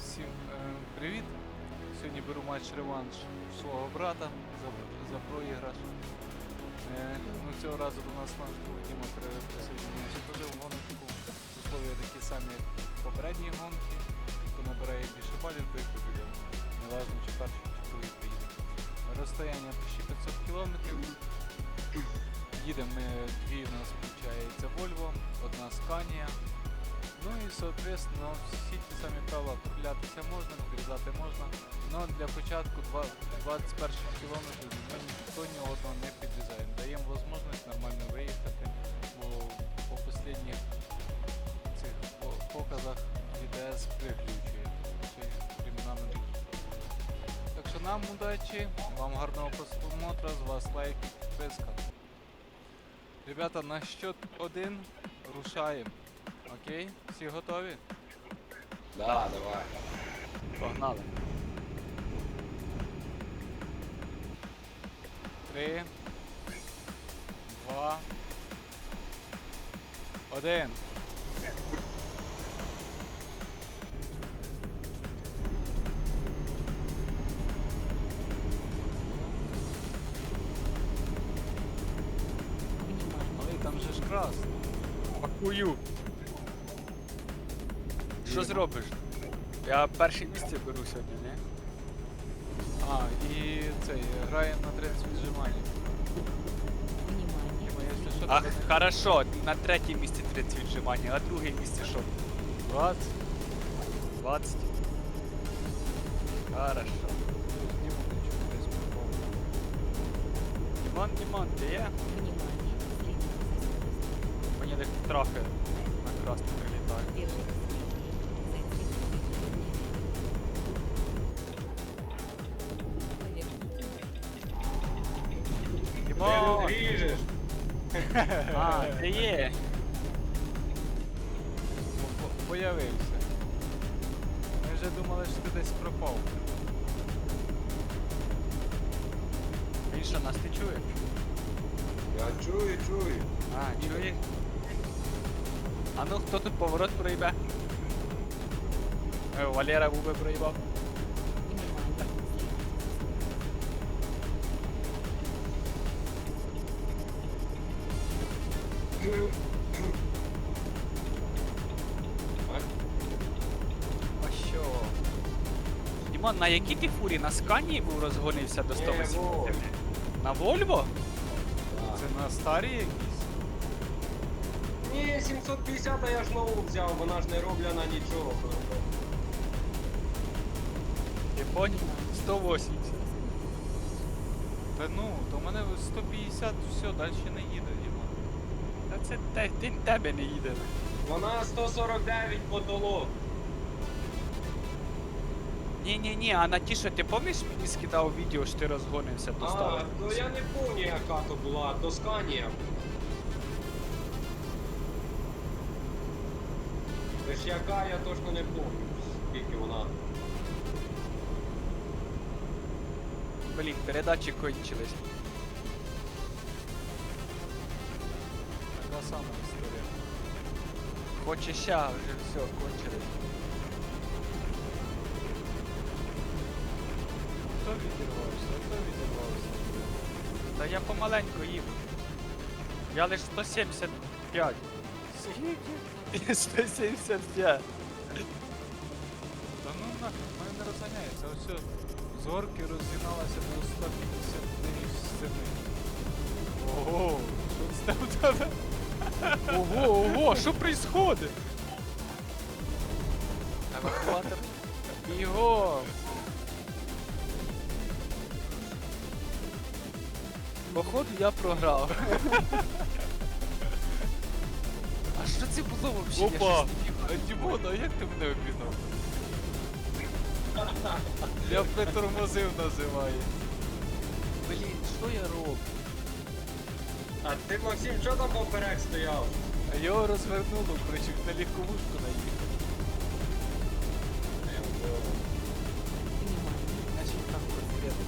Всім е, привіт! Сьогодні беру матч реванш свого брата за, за проіграш. Е, ну, цього разу до нас наш друг Діма при- присоединився. Теж в гонку условия такі самі, як попередні гонки. Хто набирає більше балів, той побіде. Неважно, чи перший, чи другий приїде. Розстояння почти 500 кілометрів. Їдемо ми дві у нас виходить Volvo, одна Scania. Ну і соответственно всі ті самі правила стрілятися можна, підрізати можна. Але для початку 21 кілометрів ми ніхто ні одного не підрізаємо. Даємо можливість нормально виїхати, бо по останніх цих показах ВДС приглючує. Чи временами. Так що нам удачі, вам гарного просмотру, з вас лайк і підписка. Ребята, на счет один рушаємо. Окей? Всі готові? Да, давай. Погнали. Три. Два. Один. Там же ж крас. Пакую. Що зробиш? Я перше місце беру сьогодні, не? А, і цей, грає на 30 віджимань. Діма, якщо що, Ах, тебе не- хорошо, на третє місце 30 віджимань, а друге місце що? 20. 20. Хорошо. Дімон, Дімон, ти є? Мені так трохи на красну прилітає. А, ти є. По- по- Появився. Ми вже думали, що ти десь пропав. Він що, нас не чує? Я чую, чую. А, чує? А ну хто тут поворот проїбе? Е, Валера губи проїбав. Дімон, на якій ти фурі? На скані був розгонився до 180? Вов. На Вольво? Це на старі якісь? Ні, 750 я ж нову взяв, вона ж не роблена нічого. Ти поняв? 180. Та ну, то в мене 150, все, далі не їде, Діма. Та це те, ти тебе не їде. Вона 149 потолок. Ні-ні-ні, а на ті, що ти пам'ятаєш, мені скидав відео, що ти розгонився до А, 180? то я не пам'ятаю, яка то була, то Сканія. Лиш яка, я точно не пам'ятаю, скільки вона. Блін, передачі кончились. Така сама історія. Хоче ща, вже все, кончились. Відірвався? Хто відірвався? Та я помаленьку їм. Я лиш 175. Скільки? 175. Та ну нахер, в мене не розганяється. Ось все, з горки розігналася до 157. Ого, що це там в тебе? Ого, ого, що происходит? Евакуатор. Бігом. Походу я програв. А що це було вообще? Опа! А. Дімон, а як ти мене обігнав? Я притормозив називає. Блін, що я роблю? А ти, Максим, що там поперек стояв? А його розвернуло, коротше, на легковушку наїхав. Значить там конкретно.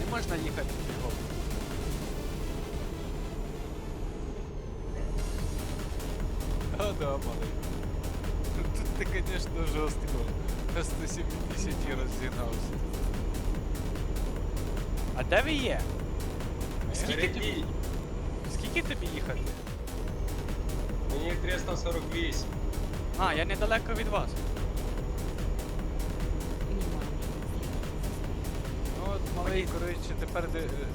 Не можна їхати звісно, жорстко. На 170 розігнався. А де ви є? Скільки тобі, скільки тобі їхати? Мені 348. А, я недалеко від вас. Ну от малий, коротше, тепер ди- е,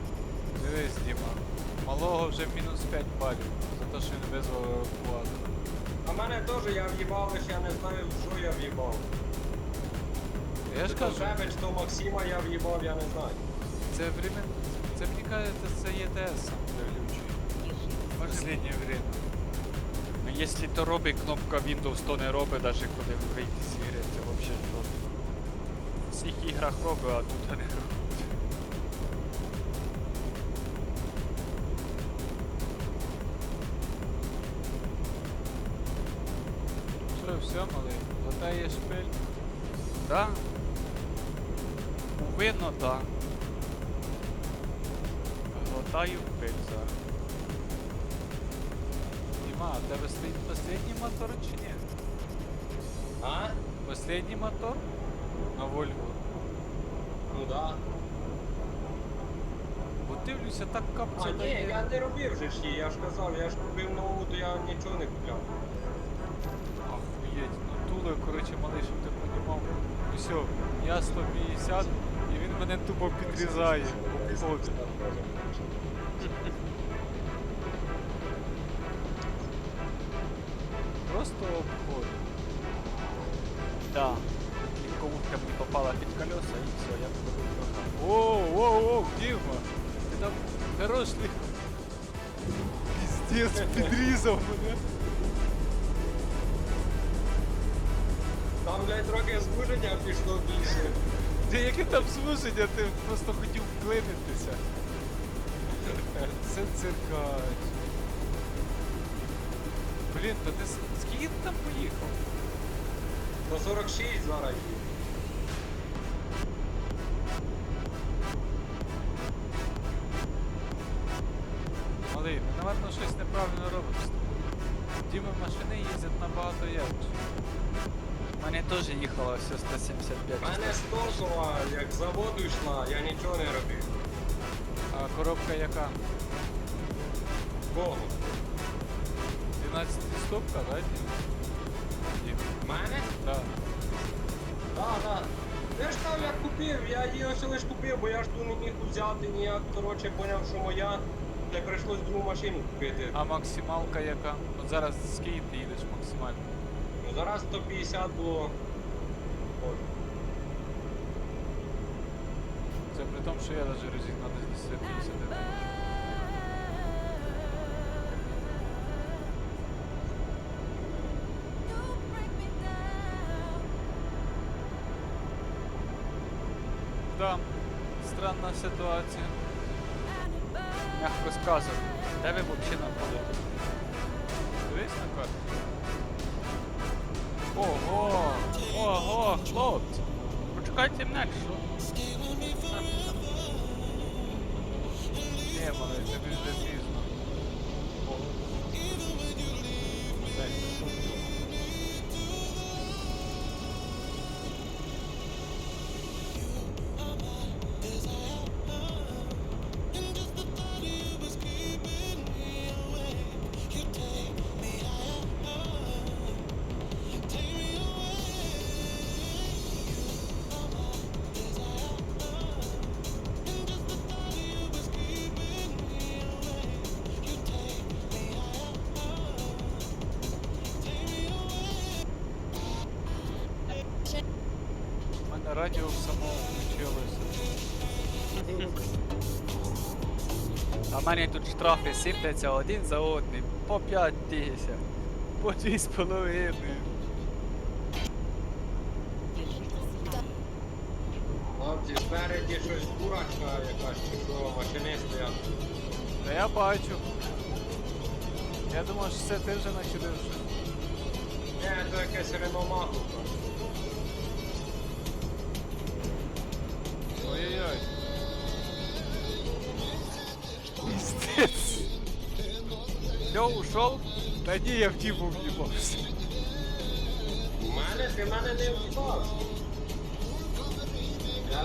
дивись, Діма. Малого вже мінус 5 балів за те, що він визвав евакуатор. А мене теж я в'їбав, лише я не знаю, в що я в'їбав. Я ж Чи кажу, то тебе, чи то Максима я в'їбав, я не знаю. це времен... Це мені кажеться, це ЄТС глючий. В Последнє время. Ну, якщо то робить кнопка Windows, то не робить, навіть коли вийти з ігри, це взагалі що. В всіх іграх робить, а тут не робить. Все, малий? Латає шпиль. Да? Видно, да. Глотаю пиль зараз. Діма, а тебе стоїть последній мотор чи ні? А? Последній мотор? На Вольво. Ну да. Бо дивлюся, так А, ні, дає. я не робив же ж її, я ж казав, я ж купив нову, то я нічого не купляв. Охуєть, ну туле, коротше, малий, щоб ти понімав. Усьо, я 150, і він мене тупо підрізає. Обходить. Просто обходить. Да. Легковушка мені попала під колеса і все, я буду трохи. Воу, воу, воу, Діма, ти там хороший. Піздець, підрізав мене. Трохи звуження пішло більше. Ти яке там звуження, ти просто хотів вклинитися. Це циркач. Блін, то ти с- скільки ти там поїхав? До 46 зараз їду. Малий, ми, напевно, щось неправильно робимо. з тобою. Діми машини їздять набагато ярче. Мене теж їхало все 175. Мене стокова, як з заводу йшла, я нічого не робив. А коробка яка? Кого? 12 стопка, да, Дім? Мене? да. Так, так. Я ж там як купив, я її ось лиш купив, бо я ж ту не міг взяти ніяк, коротше, поняв, що моя. Та й прийшлось другу машину купити. А максималка яка? От зараз скільки ти їдеш максимально? Зараз 150 було. От. Це при тому, що я навіть розігнав десь 151. Да, странна ситуація. Мягко сказано. Де ви взагалі знаходитесь? Дивись на карту. Ого! Ого, хлопці! Почекайте мене, що? Ні, малий, тобі вже радіо само включилося. А в мене тут штрафи сипляться один за одним. По 5 тисяч. По 2,5. Хлопці, спереді щось дурачка якась чи що, машини стоять. Та я бачу. Я думав, що це ти вже щось. Ні, то якесь реномаху. Все, ушел? Та ні, я в Діму в'їбався. У мене? мене, ти мене не впав. Я,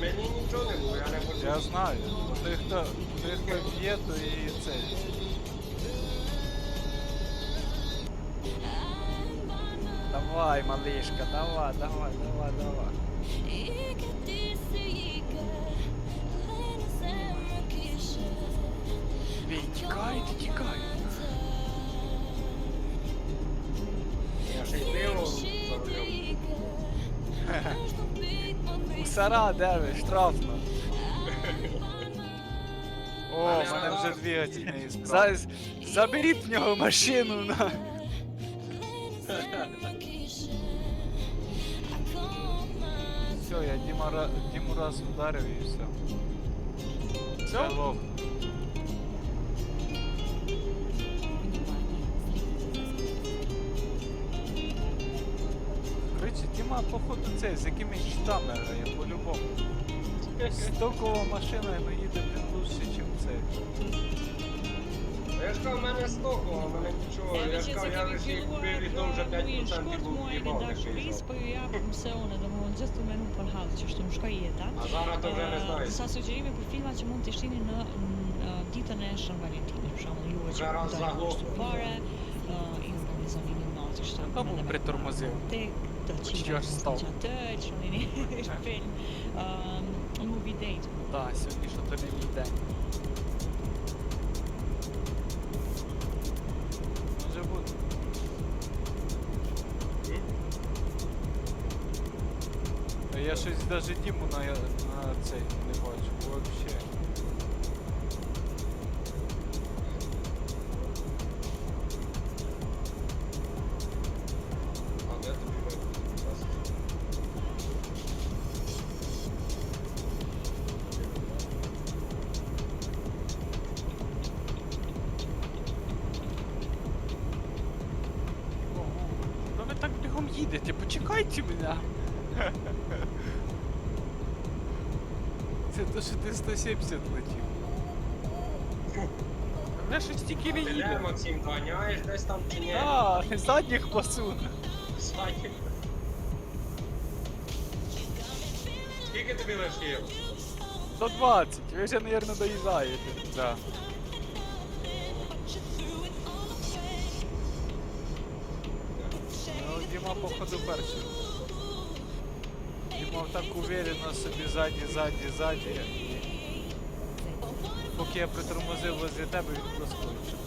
мені нічого не було, я не хочу. Я знаю. Той, хто, той, хто б'є, то і цей. Давай, малишка, давай, давай, давай, давай. Бій, тікай, Мусора, де ви, штрафно. О, в мене вже дві двигатель не. Зараз заберіть в нього машину на. Все, я Діму раз ударив і все. Це лох. Короче, Діма, походу, цей, з якимись щитами грає, по-любому. Стокова машина, ну їде блін лучше, ніж цей. Я ж кажу, в мене стоково, в мене нічого. Я ж кажу, я лише їх купив і то вже 5% був в'їбав, не приїжджав. just un menù per halv, që shtu më shkoj jeta. А зараз то вже не знаю. Sa sugjerime për filma që mund të shtini në në, uh, ditën e Shën Valentinit, për shembull juve që Gara doni zago. kushtu pare, uh, i organizoni një natë kështu. Ka mu pritormozil. Tek të Që qindra është stop. që atë, që një film, um, movie date. Так, сьогодні що то не мій день. Може бути. А Я щось даже Діму на, на цей не бачу, вообще. Там чи ні? А, задніх пасу. Саня. Скільки тобі лишив? 120, ви вже, мабуть, доїжджаєте. Да. Ну, Діма, походу, перший. Діма так уверенно собі ззаді, ззаді, ззаді. Поки я притормозив возле тебе, він проскочив. От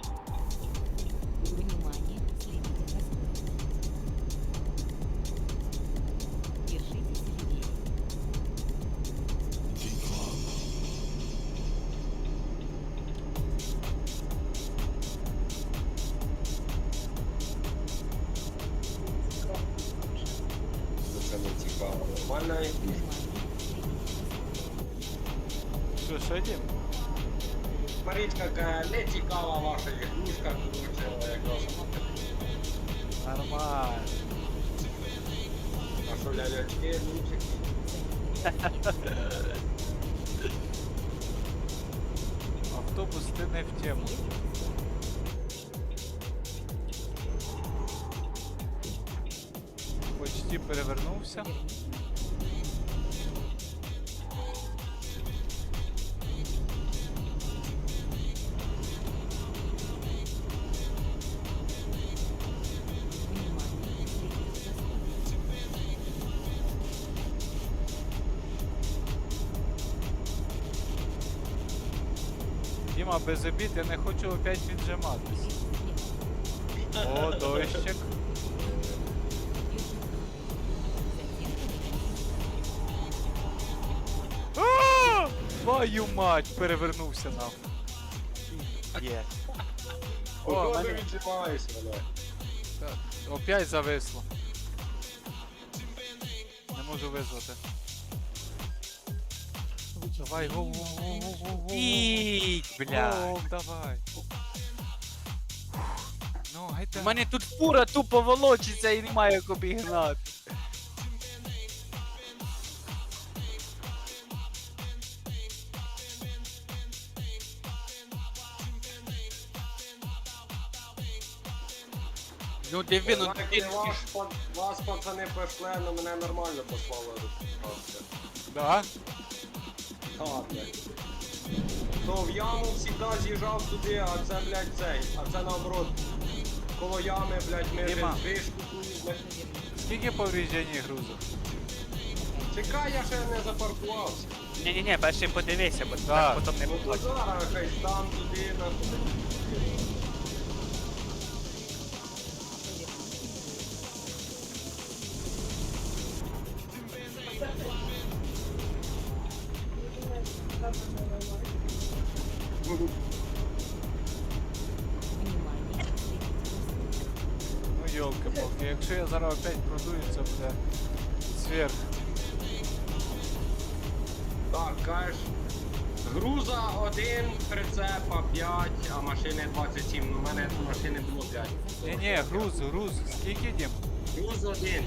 Марічка каже, не цікава ваша ігрушка, коротше, якраз. Нормально. А що лялячки, лучики? Автобус ти не в тему. Почти перевернувся. Діма, без обід, я не хочу опять віджиматись. О, дощик. А! Твою мать, перевернувся нахуй. Є. О, О, мене- ти віджимаєшся, вона. Опять зависло. Не можу визвати. Давай, гоу, гоу, гоу, гоу, гоу, гоу. Їдь, бля. Гоу, давай. Ну, гайда. У мене тут фура тупо волочиться і немає як обігнати. Ну диви, ну Так, ти і вас, па- вас пацани пішли, але мене нормально послали розібратися. Да? Так, блядь. То в яму завжди з'їжджав туди, а це, блядь, цей. А це наоборот. Коло ями, блядь, ми Діма. вишку тут, блядь. Скільки повреждень грузу? Чекай, я ще не запаркувався. Ні-ні-ні, перший подивися, бо так потім не Ну побачиш. зараз хай стан туди на опять це буде сверх. Так, кажеш. Груза один, прицепа 5, а машини 27. Ну, в мене машини було 5. Ні, ні, груз, груз. Скільки дім? Груз один.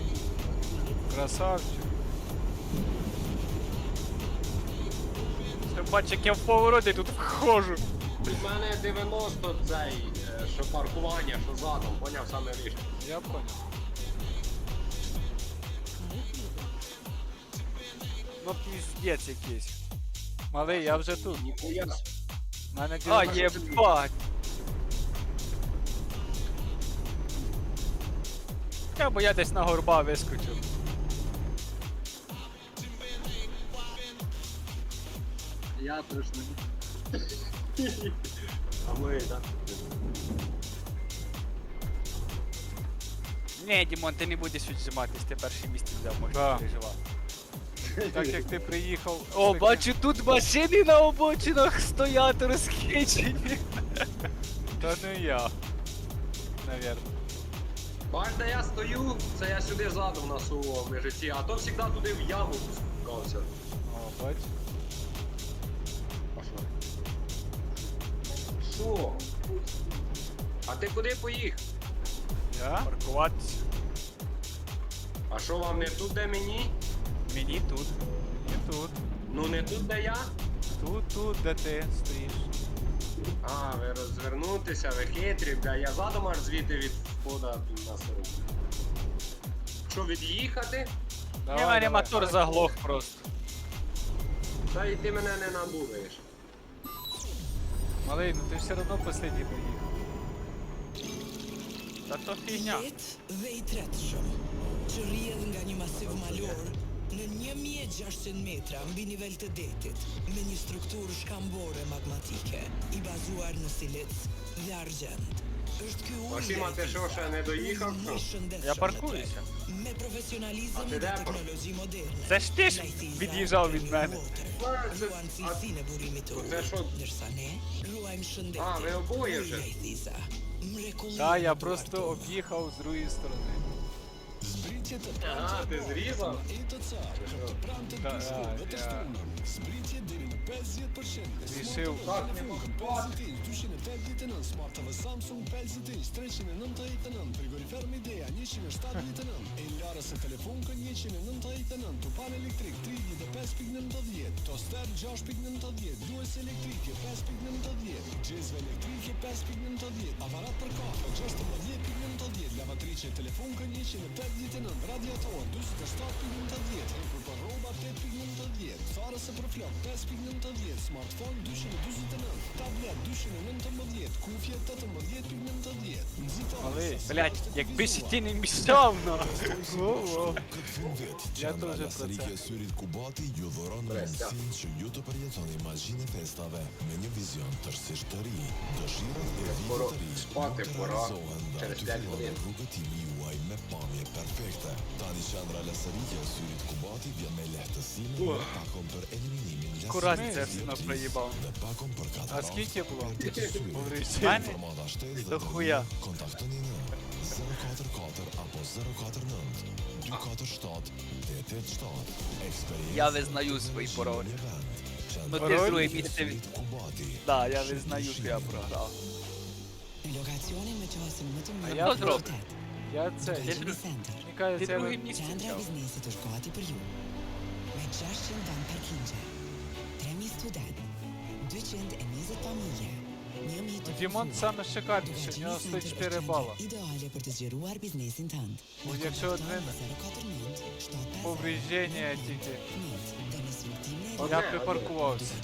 Красавчик. Ти бачиш, як я в повороті тут входжу. У мене 90 цей, е, що паркування, що задом, поняв саме річ. Я понял. Ну піздець якийсь. Малий, я вже тут. Ніхуя. Мене А, 90 єбать. Я бо я десь на горба вискочив. Я точно. А ми, так? Ні, Дімон, ти не будеш віджиматись, ти перше місце взяв, можеш Да. переживати. Так як ти приїхав. О, бачу, тут машини на обочинах стоять розхичені. Та не я. Наверно. Бач, де я стою, це я сюди задом насував в житті, а то завжди туди в яму спускався. О, бач. Що? Що? А ти куди поїхав? Я? Паркуватися. А що вам не тут, де мені? Мені тут. І тут. Ну не тут, де я? Тут, тут, де ти стоїш. А, ви розвернутися, ви хитрі, бля, я задом аж звідти від входа на село. Що, від'їхати? Ні, в мене мотор заглох просто. Та й ти мене не набуваєш. Малий, ну ти все одно последній приїхав. Та то фігня. Vet vejtretshëm, që rrjedh nga një masiv malor në 1600 metra mbi nivel të detit, me një strukturë shkambore magmatike, i bazuar në silic dhe argjend. Është ky ти що, ще не доїхав? më i në паркуюся. treg, Me profesionalizëm dhe teknologji moderne. Мене. Water, А, це- Ruan cilësinë e burimit të що? ndërsa ne ruajmë shëndetin. А, ви обоє вже? Та, я просто об'їхав з другої сторони. А, ти зрізав? e të carë 50% Viseu Pozitiv 289 Smart TV Samsung 50 inch 399 Frigorifer Midea 179 E larës e telefonkën 199 Tupan elektrik 35.90 Toster 6.90 Duës elektrike 5.90 Gjezve elektrike 5.90 Aparat për kafe 16.90 Lavatrice telefonkën 189 Radiator 27.90 Hekur për roba 8.90 Farës e për flok 5.90 smartphone 249, tablet 219, kufje 18.90, nxitare Малий, Блять, якби ж ти не мішав, ну. Во-во. Ja të është lasërike procent. syrit Kubati ju dhuron mundësin që ju të përjetoni magjinë e festave me një vizion tërësisht të ri. Dëshirat e e це на проїбав. А скільки було? Мене? До хуя. Kontaktoni në 044 apo 049 247 887. Eksperiencë Я визнаю një vend. Ну ти Пароль? місце. Да, я визнаю, що я програв. А я зроблю? Я це. Ти Center. Мені кажеться, Ти я друге місце ju. Me 600 Дімон саме шикарніше, у нього стоїть 4 бала. Якщо от він Повреждення тільки. Я припаркувався.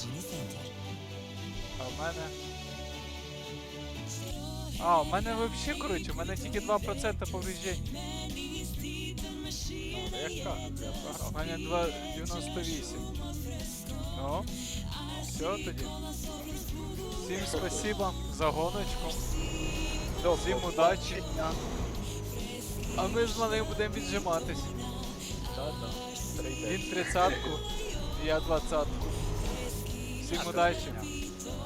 А в мене. А, у мене взагалі, коротше, у мене тільки 2% повреждень. Ну, як так. У мене 2,98. Ну, все тоді. Всім спасибо за гоночку. Всім удачі. А ми з малим будемо віджиматись. Він тридцятку, я двадцятку. Всім удачі.